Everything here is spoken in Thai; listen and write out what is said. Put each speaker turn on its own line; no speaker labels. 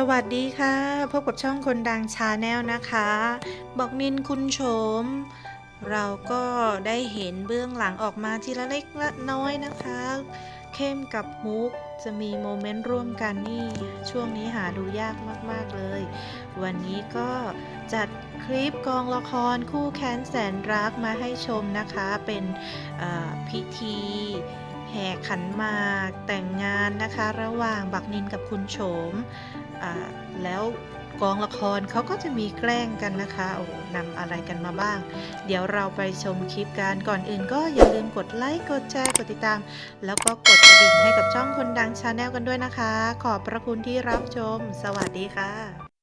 สวัสดีค่ะ พบกับช่องคนดังชาแนลนะคะ บอกนินคุณโฉม เราก็ได้เห็นเบื้องหลังออกมาทีละเล็กละน้อยนะคะ เข้มกับมุกจะมีโมเมนต์ร่วมกันนี่ ช่วงนี้หาดูยากมาก ๆ เลย วันนี้ก็จัดคลิปกองละครคู่แค้นแสนรักมาให้ชมนะคะ เป็นพิธี แห่ขันมากแต่งงานนะคะ ระหว่างบักนินกับคุณโฉมแล้วกองละครเขาก็จะมีแกล้งกันนะคะ โอ้นำอะไรกันมาบ้าง เดี๋ยวเราไปชมคลิปกันก่อนอื่นก็อย่าลืมกดไลค์ กดแชร์ กดติดตาม แล้วก็กดกระดิ่งให้กับช่องคนดังชาแนลกันด้วยนะคะ ขอบพระคุณที่รับชม สวัสดีค่ะ